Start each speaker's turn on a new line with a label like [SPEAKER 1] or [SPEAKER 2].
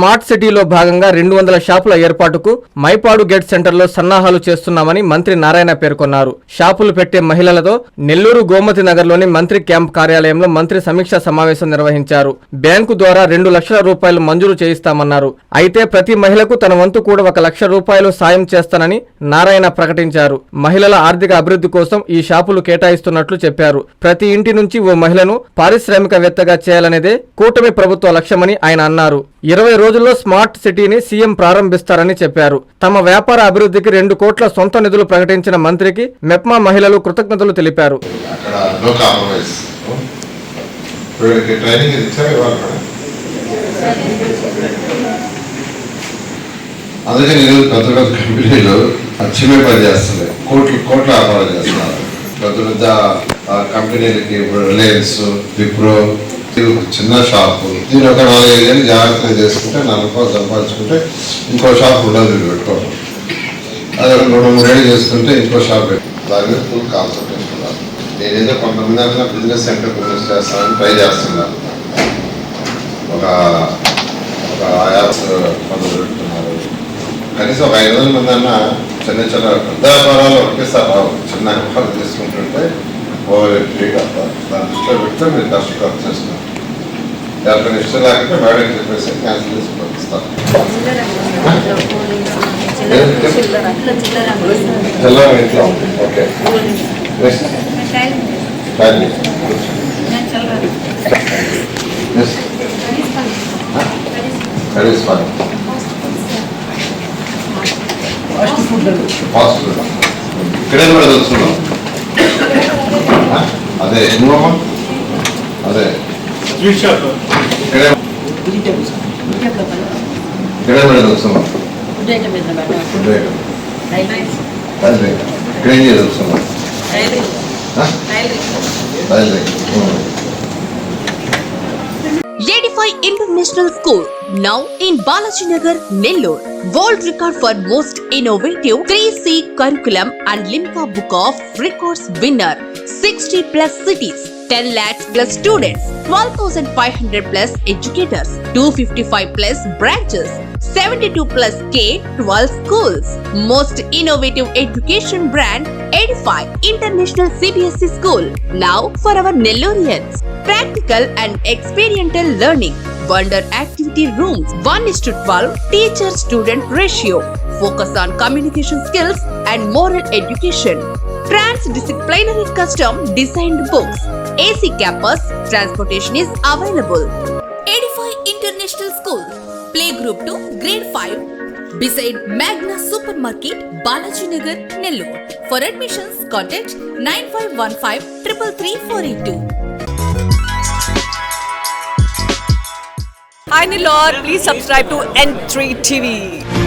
[SPEAKER 1] Smart సిటీలో భాగంగా రెండు వందల షాపుల ఏర్పాటుకు మైపాడు గేట్ సెంటర్లో సన్నాహాలు చేస్తున్నామని మంత్రి నారాయణ పేర్కొన్నారు. షాపులు పెట్టే మహిళలతో నెల్లూరు గోమతి నగర్లోని మంత్రి క్యాంప్ కార్యాలయంలో మంత్రి సమీక్షా సమావేశం నిర్వహించారు. బ్యాంకు ద్వారా రెండు లక్షల రూపాయలు మంజూరు చేయిస్తామన్నారు. అయితే ప్రతి మహిళకు తన వంతు కూడా ఒక లక్ష రూపాయలు సాయం చేస్తానని నారాయణ ప్రకటించారు. మహిళల ఆర్థిక అభివృద్ధి కోసం ఈ షాపులు కేటాయిస్తున్నట్లు చెప్పారు. ప్రతి ఇంటి నుంచి ఓ మహిళను పారిశ్రామికవేత్తగా చేయాలనేదే కూటమి ప్రభుత్వ లక్ష్యమని ఆయన అన్నారు. ఇరవై రోజుల్లో స్మార్ట్ సిటీని సీఎం ప్రారంభిస్తారని చెప్పారు. తమ వ్యాపార అభివృద్ధికి రెండు కోట్ల సొంత నిధులు ప్రకటించిన మంత్రికి మెప్మా మహిళలు కృతజ్ఞతలు తెలిపారు.
[SPEAKER 2] అందుకని ఈరోజు పెద్ద పెద్ద కంపెనీలు అచ్చమే పని చేస్తున్నాయి కోట్లు కోట్ల వ్యాపారం చేస్తున్నారు. పెద్ద పెద్ద కంపెనీలకి ఇప్పుడు రిలయన్స్ విప్రో చిన్న షాపు దీని ఒక నాలుగైదు ఏళ్ళు జాగ్రత్తగా చేసుకుంటే నలభై సంపాదించుకుంటే ఇంకో షాప్ ఉండదు వీళ్ళు పెట్టుకోవడం అదే ఒక రెండు మూడేళ్ళు చేసుకుంటే ఇంకో షాప్ పెట్టు దాని మీద ఫుల్ కాన్సన్ట్రేషన్ ఉండాలి నేనేదో కొంతమంది అట్లా బిజినెస్ సెంటర్ బిజినెస్ చేస్తానని ట్రై చేస్తున్నాను ఒక ఒక యాప్స్ పనులు పెడుతున్నారు. కనీసం ఒక ఐదు వందల మంది అన్న చిన్న చిన్న పెద్ద వ్యాపారాలు ఒకేసారి రావు. చిన్న వ్యాపారం తీసుకుంటుంటే ఓవర్ ఫ్రీ వస్తారు దాని దృష్టిలో పెడితే మీరు కష్టం ఖర్చు చేస్తున్నారు. ఎవరికైనా ఇష్టం లేకపోతే మేడం చెప్పేసి క్యాన్సిల్ చేసి పంపిస్తాను తెల్లారి ఇంట్లో okay next next is fine fast food ఇక్కడే కూడా తెలుసుకున్నాం అదే నువ్వమ్మా అదే ఇక్కడే ఇక్కడే కూడా తెలుసుకున్నాం ఫుడ్ ఐటమ్ రైల్వే ఇక్కడ ఏం తెలుసుకున్నాం railway
[SPEAKER 3] Edify International School, now in Balaji Nagar, Nellore. World record for most innovative 3C curriculum and Limca Book of Records winner. 60 plus cities, 10 lakhs plus students, 12,500 plus educators, 255 plus branches. 72 plus K 12 schools. Most innovative education brand Edify International CBSE School. Now for our Nellorians. Practical and experiential learning. Wonder activity rooms 1 is to 12 teacher student ratio. Focus on communication skills and moral education. Transdisciplinary custom designed books. AC campus transportation is available. Edify International School. Playgroup to grade 5. Beside Magna Supermarket, Balaji Nagar, Nellore. For admissions, contact 9515 333
[SPEAKER 4] Hi Nilor, please subscribe to N3 TV.